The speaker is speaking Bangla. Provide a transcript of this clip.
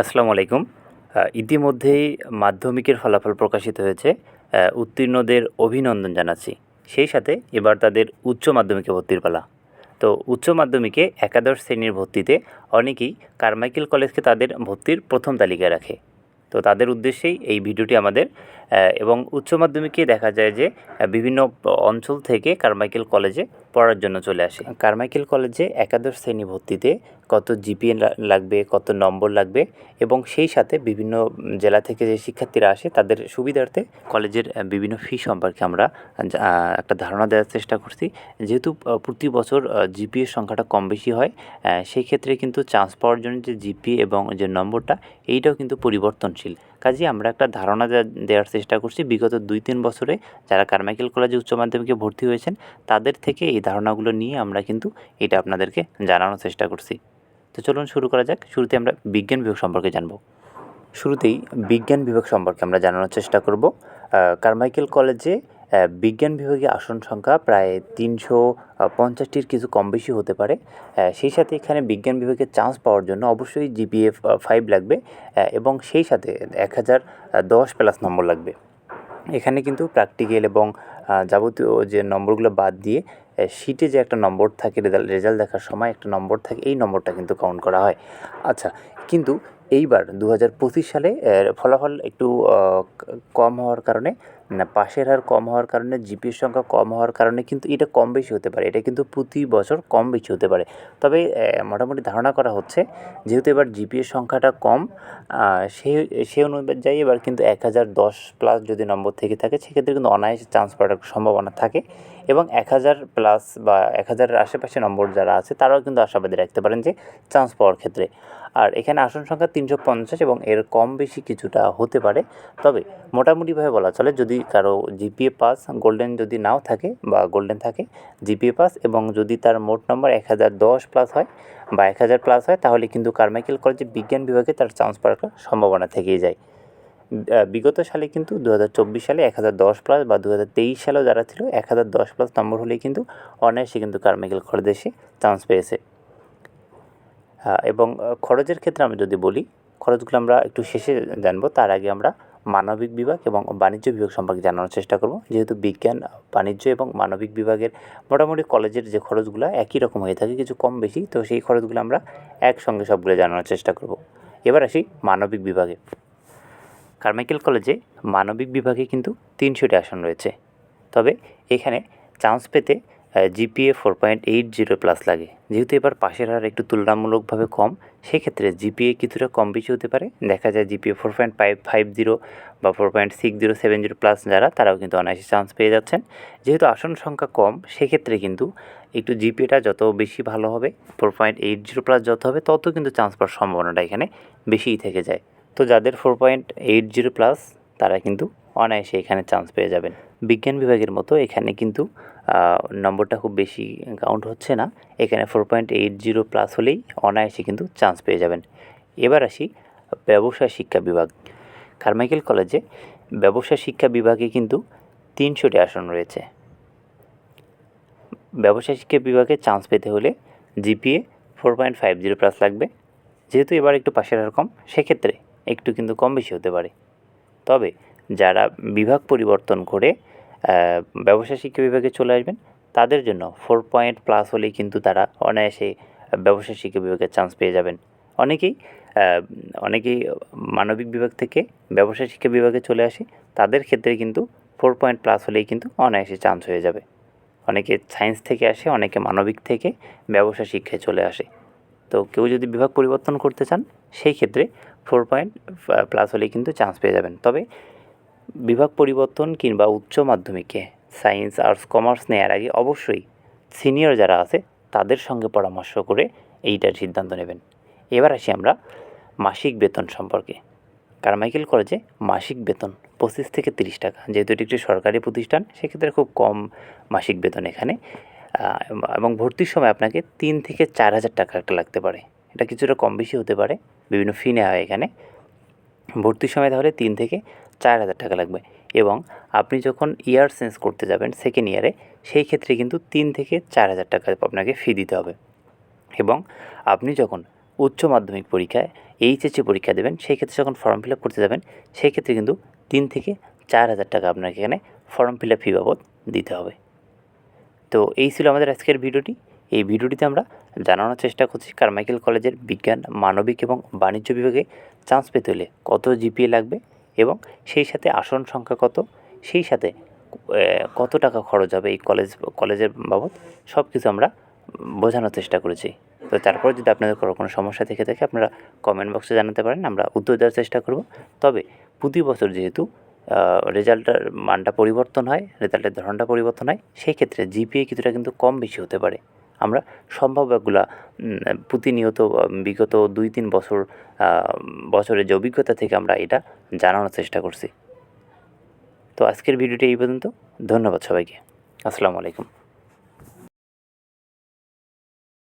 আসসালামু আলাইকুম। ইতিমধ্যেই মাধ্যমিকের ফলাফল প্রকাশিত হয়েছে। উত্তীর্ণদের অভিনন্দন জানাচ্ছি। সেই সাথে এবার তাদের উচ্চ মাধ্যমিকে ভর্তির পালা। তো উচ্চ মাধ্যমিকে একাদশ শ্রেণির ভর্তিতে অনেকেই কারমাইকেল কলেজকে তাদের ভর্তির প্রথম তালিকায় রাখে। তো তাদের উদ্দেশ্যেই এই ভিডিওটি আমাদের এবং উচ্চ মাধ্যমিকে দেখা যায় যে বিভিন্ন অঞ্চল থেকে কারমাইকেল কলেজে পড়ার জন্য চলে আসে। কারমাইকেল কলেজে একাদশ শ্রেণি ভর্তিতে কত জিপিএ লাগবে, কত নম্বর লাগবে এবং সেই সাথে বিভিন্ন জেলা থেকে যে শিক্ষার্থীরা আসে তাদের সুবিধার্থে কলেজের বিভিন্ন ফি সম্পর্কে আমরা একটা ধারণা দেওয়ার চেষ্টা করছি। যেহেতু প্রতি বছর জিপিএর সংখ্যাটা কম বেশি হয় সেই ক্ষেত্রে কিন্তু চান্স পাওয়ার জন্য যে জিপিএ এবং যে নম্বরটা, এইটাও কিন্তু পরিবর্তনশীল। কাজে আমরা একটা ধারণা দেওয়ার চেষ্টা করছি। বিগত দুই তিন বছরে যারা কারমাইকেল কলেজে উচ্চ মাধ্যমিকে ভর্তি হয়েছেন, তাদের থেকে এই ধারণাগুলো নিয়ে আমরা কিন্তু এটা আপনাদেরকে জানানোর চেষ্টা করছি। তো চলুন শুরু করা যাক। শুরুতে আমরা বিজ্ঞান বিভাগ সম্পর্কে জানব। শুরুতেই বিজ্ঞান বিভাগ সম্পর্কে আমরা জানানোর চেষ্টা করব। কারমাইকেল কলেজে বিজ্ঞান বিভাগে আসন সংখ্যা প্রায় তিনশো পঞ্চাশটির কিছু কম বেশি হতে পারে। সেই সাথে এখানে বিজ্ঞান বিভাগে চান্স পাওয়ার জন্য অবশ্যই জিপিএ ফাইভ লাগবে এবং সেই সাথে এক হাজার দশ প্লাস নম্বর লাগবে। এখানে কিন্তু প্র্যাকটিক্যাল এবং যাবতীয় যে নম্বরগুলো বাদ দিয়ে শিটে যে একটা নম্বর থাকে রেজাল্ট দেখার সময় একটা নম্বর থাকে, এই নম্বরটা কিন্তু কাউন্ট করা হয়। আচ্ছা কিন্তু এইবার দু হাজার পঁচিশ সালে ফলাফল একটু কম হওয়ার কারণে পাশের হার কম হওয়ার কারণে জিপির সংখ্যা কম হওয়ার কারণে কিন্তু এটা কম বেশি হতে পারে। এটা কিন্তু প্রতি বছর কম বেশি হতে পারে। তবে মোটামুটি ধারণা করা হচ্ছে, যেহেতু এবার জিপির সংখ্যাটা কম সে সে অনুযায়ী এবার কিন্তু এক হাজার দশ প্লাস যদি নম্বর থেকে থাকে, সেক্ষেত্রে কিন্তু অনায়াসে চান্স পাওয়ার সম্ভাবনা থাকে। এবং এক হাজার প্লাস বা এক হাজারের আশেপাশে নম্বর যারা আছে, তারাও কিন্তু আশাবাদী রাখতে পারেন যে চান্স পাওয়ার ক্ষেত্রে। আর এখানে আসন সংখ্যা তিনশো পঞ্চাশ এবং এর কম বেশি কিছুটা হতে পারে। তবে মোটামুটিভাবে বলা চলে, যদি কারও জিপিএ পাস গোল্ডেন যদি নাও থাকে বা গোল্ডেন থাকে জিপিএ পাস এবং যদি তার মোট নম্বর এক হাজার দশ প্লাস হয় বা এক হাজার প্লাস হয়, তাহলে কিন্তু কারমাইকেল কলেজে বিজ্ঞান বিভাগে তার চান্স পাওয়ার সম্ভাবনা থেকেই যায়। বিগত সালে কিন্তু দু হাজার চব্বিশ সালে এক হাজার দশ প্লাস বা দু হাজার তেইশ সালেও যারা ছিল, এক হাজার দশ প্লাস নম্বর হলেই কিন্তু অনায়াসে কিন্তু কলেজে এসে চান্স পেয়েছে। এবং খরচের ক্ষেত্রে আমরা যদি বলি, খরচগুলো আমরা একটু শেষে জানব। তার আগে আমরা মানবিক বিভাগ এবং বাণিজ্য বিভাগ সম্পর্কে জানানোর চেষ্টা করব। যেহেতু বিজ্ঞান, বাণিজ্য এবং মানবিক বিভাগের মোটামুটি কলেজের যে খরচগুলো একই রকম হয়ে থাকে, কিছু কম বেশি, তো সেই খরচগুলো আমরা একসঙ্গে সবগুলো জানানোর চেষ্টা করব। এবার আসি মানবিক বিভাগে। কারমাইকেল কলেজে মানবিক বিভাগে কিন্তু তিনশোটি আসন রয়েছে। তবে এখানে চান্স পেতে GPA four point eight zero plus লাগে। যেহেতু এবার পাশের হার একটু তুলনামূলকভাবে কম, সেক্ষেত্রে জিপিএ কিছুটা কম বেশি হতে পারে। দেখা যায় GPA four point five five zero বা four point six zero seven zero plus যারা, তারাও কিন্তু অনায়াসে চান্স পেয়ে যাচ্ছেন। যেহেতু আসন সংখ্যা কম, সেক্ষেত্রে কিন্তু একটু জিপিএটা যত বেশি ভালো হবে four point eight zero plus যত হবে, তত কিন্তু চান্স পাওয়ার সম্ভাবনাটা এখানে বেশিই থেকে যায়। তো যাদের four point eight zero plus তারা কিন্তু অনায়াসে এখানে চান্স পেয়ে যাবেন। বিজ্ঞান বিভাগের মতো এখানে কিন্তু নম্বরটা খুব বেশি কাউন্ট হচ্ছে না। এখানে four point eight zero plus হলেই অনায়াসে কিন্তু চান্স পেয়ে যাবেন। এবার আসি ব্যবসায় শিক্ষা বিভাগ। কারমাইকেল কলেজে ব্যবসা শিক্ষা বিভাগে কিন্তু তিনশোটি আসন রয়েছে। ব্যবসায় শিক্ষা বিভাগে চান্স পেতে হলে GPA four point five zero plus লাগবে। যেহেতু এবার একটু পাশের হার কম, সেক্ষেত্রে একটু কিন্তু কম বেশি হতে পারে। তবে যারা বিভাগ পরিবর্তন করে ব্যবসা শিক্ষা বিভাগে চলে আসবেন, তাদের জন্য ফোর পয়েন্ট প্লাস হলেই কিন্তু তারা অনায়াসে ব্যবসা শিক্ষা বিভাগের চান্স পেয়ে যাবেন। অনেকেই অনেকেই মানবিক বিভাগ থেকে ব্যবসা শিক্ষা বিভাগে চলে আসে, তাদের ক্ষেত্রে কিন্তু ফোর পয়েন্ট প্লাস হলেই কিন্তু অনায়াসে চান্স হয়ে যাবে। অনেকে সায়েন্স থেকে আসে, অনেকে মানবিক থেকে ব্যবসা শিক্ষায় চলে আসে। তো কেউ যদি বিভাগ পরিবর্তন করতে চান, সেই ক্ষেত্রে ফোর পয়েন্ট প্লাস হলেই কিন্তু চান্স পেয়ে যাবেন। তবে বিভাগ পরিবর্তন কিংবা উচ্চ মাধ্যমিকে সায়েন্স আর্টস কমার্স নেওয়ার আগে অবশ্যই সিনিয়র যারা আছে, তাদের সঙ্গে পরামর্শ করে এইটার সিদ্ধান্ত নেবেন। এবার আসি আমরা মাসিক বেতন সম্পর্কে। কারমাইকেল কলেজে মাসিক বেতন পঁচিশ থেকে তিরিশ টাকা। যেহেতু এটি একটি সরকারি প্রতিষ্ঠান, সেক্ষেত্রে খুব কম মাসিক বেতন এখানে। এবং ভর্তির সময় আপনাকে তিন থেকে চার হাজার টাকা একটা লাগতে পারে। এটা কিছুটা কম বেশি হতে পারে। বিভিন্ন ফি নেওয়া হয় এখানে। ভর্তির সময় তাহলে তিন থেকে চার হাজার টাকা লাগবে এবং আপনি যখন ইয়ার চেঞ্জ করতে যাবেন সেকেন্ড ইয়ারে সেই ক্ষেত্রে কিন্তু তিন থেকে চার হাজার টাকা আপনাকে ফি দিতে হবে। এবং আপনি যখন উচ্চ মাধ্যমিক পরীক্ষায়, এইচএসসি পরীক্ষা দেবেন, সেই ক্ষেত্রে যখন ফর্ম ফিল আপ করতে যাবেন, সেই ক্ষেত্রে কিন্তু তিন থেকে চার হাজার টাকা আপনাকে এখানে ফর্ম ফিল আপ ফি বাবদ দিতে হবে। তো এই ছিল আমাদের আজকের ভিডিওটি এই ভিডিওটিতে আমরা জানানোর চেষ্টা করছি কারমাইকেল কলেজের বিজ্ঞান, মানবিক এবং বাণিজ্য বিভাগে চান্স পেতে হলে কত জিপিএ লাগবে এবং সেই সাথে আসন সংখ্যা কত, সেই সাথে কত টাকা খরচ হবে এই কলেজ, কলেজের বাবদ সব কিছু আমরা বোঝানোর চেষ্টা করেছি। তো তারপর যদি আপনাদের কোনো কোনো সমস্যা থেকে থাকে, আপনারা কমেন্ট বক্সে জানাতে পারেন, আমরা উত্তর দেওয়ার চেষ্টা করব। তবে প্রতি বছর যেহেতু রেজাল্টের মানটা পরিবর্তন হয়, রেজাল্টের ধরনটা পরিবর্তন হয় সেই ক্ষেত্রে জিপিএ কিছুটা কিন্তু কম বেশি হতে পারে। আমরা সম্ভাব্যগুলা প্রতিনিয়ত বিগত দুই তিন বছর বছরের যে অভিজ্ঞতা থেকে আমরা এটা জানানোর চেষ্টা করছি। তো আজকের ভিডিওটি এই পর্যন্ত। ধন্যবাদ সবাইকে। আসসালামু আলাইকুম।